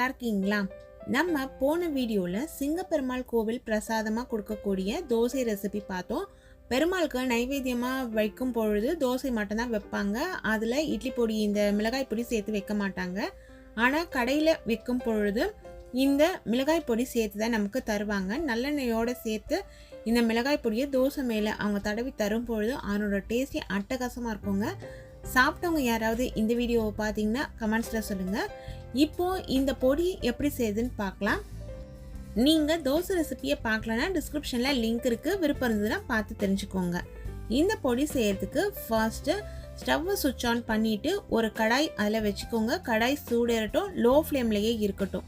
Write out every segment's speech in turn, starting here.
நல்லா இருக்கீங்களா? நம்ம போன வீடியோவில் சிங்கப்பெருமாள் கோவில் பிரசாதமாக கொடுக்கக்கூடிய தோசை ரெசிபி பார்த்தோம். பெருமாளுக்கு நைவேத்தியமாக வைக்கும் பொழுது தோசை மட்டும்தான் வைப்பாங்க. அதில் இட்லி பொடி இந்த மிளகாய் பொடி சேர்த்து வைக்க மாட்டாங்க. ஆனால் கடையில் விற்கும் பொழுது இந்த மிளகாய் பொடி சேர்த்து தான் நமக்கு தருவாங்க. நல்லெண்ணெயோடு சேர்த்து இந்த மிளகாய் பொடியை தோசை மேலே அவங்க தடவி தரும் பொழுது அதனோட டேஸ்டி அட்டகாசமாக இருக்குங்க. சாப்பிட்டவங்க யாராவது இந்த வீடியோவை பார்த்தீங்கன்னா கமெண்ட்ஸில் சொல்லுங்கள் இப்போது இந்த பொடி எப்படி செய்யுதுன்னு பார்க்கலாம் நீங்கள் தோசை ரெசிபியை பார்க்கலன்னா டிஸ்கிரிப்ஷனில் லிங்க் இருக்குது விருப்பம் இருந்ததுன்னா பார்த்து தெரிஞ்சுக்கோங்க. இந்த பொடி செய்யறதுக்கு ஃபர்ஸ்ட்டு ஸ்டவ்வை சுவிட்ச் ஆன் பண்ணிவிட்டு ஒரு கடாய் அதில் வச்சுக்கோங்க. கடாய் சூடேறட்டும் லோ ஃப்ளேம்லேயே இருக்கட்டும்.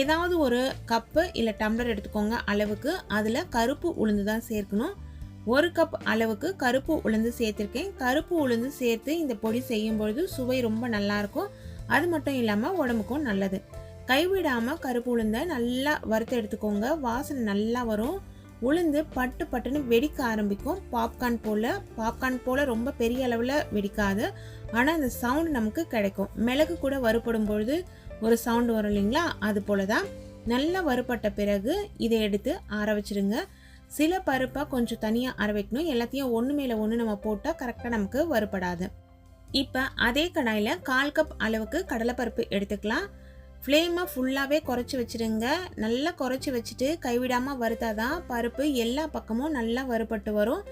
ஏதாவது ஒரு கப்பு இல்லை டம்ளர் எடுத்துக்கோங்க அளவுக்கு. அதில் கருப்பு உளுந்து தான் சேர்க்கணும். ஒரு கப் அளவுக்கு கருப்பு உளுந்து சேர்த்துருக்கேன். கருப்பு உளுந்து சேர்த்து இந்த பொடி செய்யும் பொழுது சுவை ரொம்ப நல்லாயிருக்கும். அது மட்டும் இல்லாமல் உடம்புக்கும் நல்லது. கைவிடாமல் கருப்பு உளுந்தை நல்லா வறுத்து எடுத்துக்கோங்க. வாசனை நல்லா வரும். உளுந்து பட்டு பட்டுன்னு வெடிக்க ஆரம்பிக்கும். பாப்கார்ன் போல் பாப்கார்ன் போல் ரொம்ப பெரிய அளவில் வெடிக்காது. ஆனால் அந்த சவுண்ட் நமக்கு கிடைக்கும். மிளகு கூட வறுபடும் பொழுது ஒரு சவுண்டு வரும் இல்லைங்களா? அது போல தான் நல்லா வறுபட்ட பிறகு இதை எடுத்து ஆற வச்சிருங்க. சில பருப்பை கொஞ்சம் தனியாக அரை வைக்கணும். எல்லாத்தையும் ஒன்று மேலே ஒன்று நம்ம போட்டால் கரெக்டாக நமக்கு வறுபடாது. இப்போ அதே கடாயில் கால் கப் அளவுக்கு கடலைப்பருப்பு எடுத்துக்கலாம். ஃப்ளேமை ஃபுல்லாகவே குறைச்சி வச்சுருங்க நல்லா குறைச்சி வச்சுட்டு கைவிடாமல் வறுத்தாதான் பருப்பு எல்லா பக்கமும் நல்லா வறுபட்டு வரும்.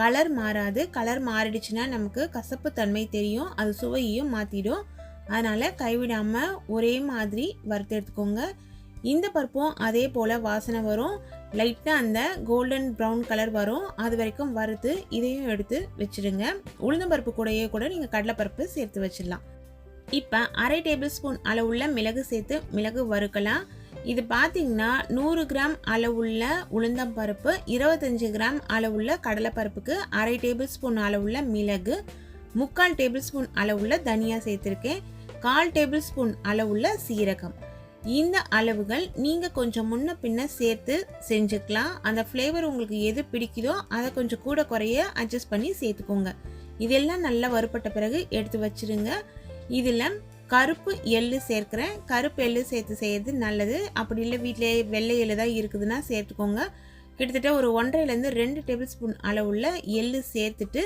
கலர் மாறாது. கலர் மாறிடுச்சுன்னா நமக்கு கசப்பு தன்மை தெரியும். அது சுவையையும் மாற்றிடும் அதனால் கைவிடாமல் ஒரே மாதிரி வறுத்து எடுத்துக்கோங்க. இந்த பருப்பும் அதே போல் வாசனை வரும். லைட்டாக அந்த கோல்டன் ப்ரௌன் கலர் வரும். அது வரைக்கும் வறுத்து இதையும் எடுத்து வச்சுடுங்க. உளுந்தம்பருப்பு கூடயே கூட நீங்கள் கடலைப்பருப்பு சேர்த்து வச்சிடலாம். இப்போ அரை டேபிள் ஸ்பூன் அளவுள்ள மிளகு சேர்த்து மிளகு வறுக்கலாம். இது பார்த்தீங்கன்னா நூறு கிராம் அளவுள்ள உளுந்தம்பருப்பு இருபத்தஞ்சி இருபத்தஞ்சு கிராம் அளவுள்ள கடலைப்பருப்புக்கு அரை டேபிள் ஸ்பூன் அளவுள்ள மிளகு முக்கால் டேபிள் ஸ்பூன் அளவுள்ள தனியா சேர்த்துருக்கேன். கால் டேபிள் ஸ்பூன் அளவுள்ள சீரகம். இந்த அளவுகள் நீங்கள் கொஞ்சம் முன்ன பின்ன சேர்த்து செஞ்சுக்கலாம். அந்த ஃப்ளேவர் உங்களுக்கு எது பிடிக்குதோ அதை கொஞ்சம் கூட குறைய அட்ஜஸ்ட் பண்ணி சேர்த்துக்கோங்க. இதெல்லாம் நல்லா வறுப்பட்ட பிறகு எடுத்து வச்சிருங்க. இதில் கருப்பு எள்ளு சேர்க்குறேன். கருப்பு எள்ளு சேர்த்து செய்கிறது நல்லது. அப்படி இல்லை வீட்டிலே வெள்ளை எள்ளு தான் இருக்குதுன்னா சேர்த்துக்கோங்க. கிட்டத்தட்ட ஒரு ஒன்றரைலேருந்து ரெண்டு டேபிள் ஸ்பூன் அளவுள்ள எள்ளு சேர்த்துட்டு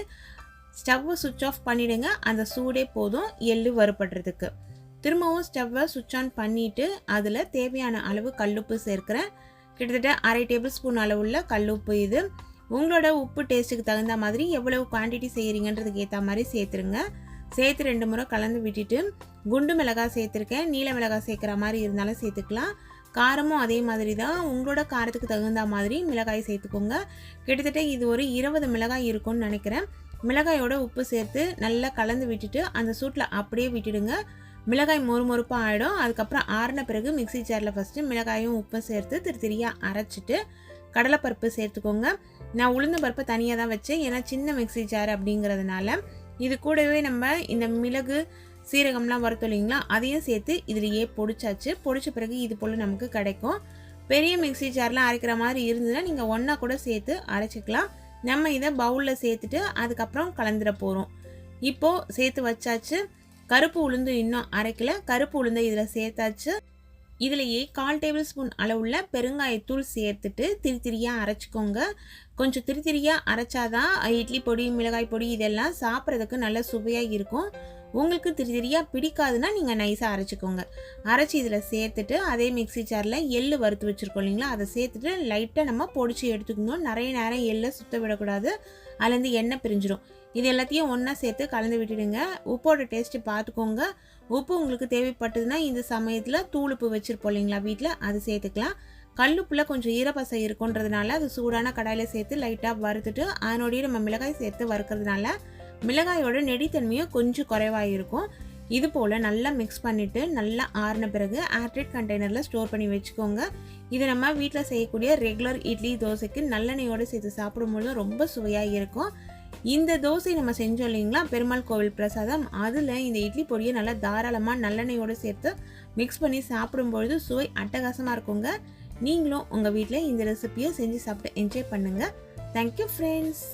ஸ்டவ்வை சுவிட்ச் ஆஃப் பண்ணிவிடுங்க அந்த சூடே போதும் எள்ளு வறுபடுறதுக்கு. திரும்பவும் ஸ்டவ்வை சுவிட்ச் ஆன் பண்ணிவிட்டு அதில் தேவையான அளவு கல்லுப்பு சேர்க்குறேன். கிட்டத்தட்ட அரை டேபிள் ஸ்பூன் அளவுள்ள கல்லுப்பு இது. உங்களோட உப்பு டேஸ்ட்டுக்கு தகுந்த மாதிரி எவ்வளவு குவான்டிட்டி செய்கிறீங்கன்றதுக்கு ஏற்ற மாதிரி சேர்த்துருங்க. சேர்த்து ரெண்டு முறை கலந்து விட்டுட்டு குண்டு மிளகாய் சேர்த்துருக்கேன். நீல மிளகாய் சேர்க்குற மாதிரி இருந்தாலும் சேர்த்துக்கலாம். காரமும் அதே மாதிரி தான். உங்களோட காரத்துக்கு தகுந்த மாதிரி மிளகாய் சேர்த்துக்கோங்க. கிட்டத்தட்ட இது ஒரு இருபது மிளகாய் இருக்கும்னு நினைக்கிறேன். மிளகாயோட உப்பு சேர்த்து நல்லா கலந்து விட்டுட்டு அந்த சூட்டில் அப்படியே விட்டுடுங்க. மிளகாய் மொறு மொறுப்பாக ஆகிடும் அதுக்கப்புறம் ஆறின பிறகு மிக்சி ஜாரில் ஃபஸ்ட்டு மிளகாயும் உப்பும் சேர்த்து திரு திரியாக அரைச்சிட்டு கடலைப்பருப்பு சேர்த்துக்கோங்க. நான் உளுந்த பருப்பை தனியாக தான் வச்சேன். ஏன்னா சின்ன மிக்சி ஜார் அப்படிங்கிறதுனால இது கூடவே நம்ம இந்த மிளகு சீரகம்லாம் வரத்து இல்லைங்களா? அதையும் சேர்த்து இதுலேயே பொடிச்சாச்சு. பொடிச்ச பிறகு இது போல் நமக்கு கிடைக்கும். பெரிய மிக்சி ஜார்லாம் அரைக்கிற மாதிரி இருந்ததுன்னா நீங்கள் ஒன்றா கூட சேர்த்து அரைச்சிக்கலாம். நம்ம இதை பவுலில் சேர்த்துட்டு அதுக்கப்புறம் கலந்துட போகிறோம் இப்போது சேர்த்து வச்சாச்சு. கருப்பு உளுந்து இன்னும் அரைக்கல. கருப்பு உளுந்தை இதில் சேர்த்தாச்சு. இதுலேயே கால் டேபிள் ஸ்பூன் அளவுள்ள பெருங்காயத்தூள் சேர்த்துட்டு திரி திரியாக அரைச்சிக்கோங்க. கொஞ்சம் திரி திரியாக அரைச்சாதான் இட்லி பொடி மிளகாய் பொடி இதெல்லாம் சாப்பிட்றதுக்கு நல்ல சுவையாக இருக்கும். உங்களுக்கு திரி திரியாக பிடிக்காதுன்னா நீங்கள் நைஸாக அரைச்சிக்கோங்க. அரைச்சி இதில் சேர்த்துட்டு அதே மிக்சி ஜாரில் எள்ளு வறுத்து வச்சுருக்கோம் இல்லைங்களா? அதை சேர்த்துட்டு லைட்டாக நம்ம பொடிச்சு எடுத்துக்கணும். நிறைய நேரம் எள்ளை சுத்த விடக்கூடாது. அதுலேருந்து எண்ணெய் பிரிஞ்சிடும் இது எல்லாத்தையும் ஒன்றா சேர்த்து கலந்து விட்டுடுங்க. உப்போட டேஸ்ட்டு பார்த்துக்கோங்க உப்பு உங்களுக்கு தேவைப்பட்டதுன்னா இந்த சமயத்தில் தூளுப்பு வச்சுருப்போம் இல்லைங்களா வீட்டில் அது சேர்த்துக்கலாம். கல்லுப்புல கொஞ்சம் ஈரப்பசை இருக்குன்றதுனால அது சூடான கடாயில் சேர்த்து லைட்டாக வறுத்துட்டு அதனோடய நம்ம மிளகாய் சேர்த்து வறுக்கிறதுனால மிளகாயோட நெடித்தன்மையும் கொஞ்சம் குறைவாக இருக்கும் இது போல் நல்லா மிக்ஸ் பண்ணிவிட்டு நல்லா ஆறின பிறகு ஏர்டைட் கண்டெய்னரில் ஸ்டோர் பண்ணி வச்சுக்கோங்க. இது நம்ம வீட்டில் செய்யக்கூடிய ரெகுலர் இட்லி தோசைக்கு நல்லெண்ணெயோடு சேர்த்து சாப்பிடும்பொழுது ரொம்ப சுவையாக இருக்கும். இந்த தோசை நம்ம செஞ்சோம் இல்லைங்களா? பெருமாள் கோவில் பிரசாதம். அதில் இந்த இட்லி பொடியை நல்லா தாராளமாக நல்லெண்ணெயோடு சேர்த்து மிக்ஸ் பண்ணி சாப்பிடும்பொழுது சுவை அட்டகாசமாக இருக்குங்க. நீங்களும் உங்கள் வீட்டில் இந்த ரெசிப்பியை செஞ்சு சாப்பிட்டு என்ஜாய் பண்ணுங்கள் தேங்க்யூ ஃப்ரெண்ட்ஸ்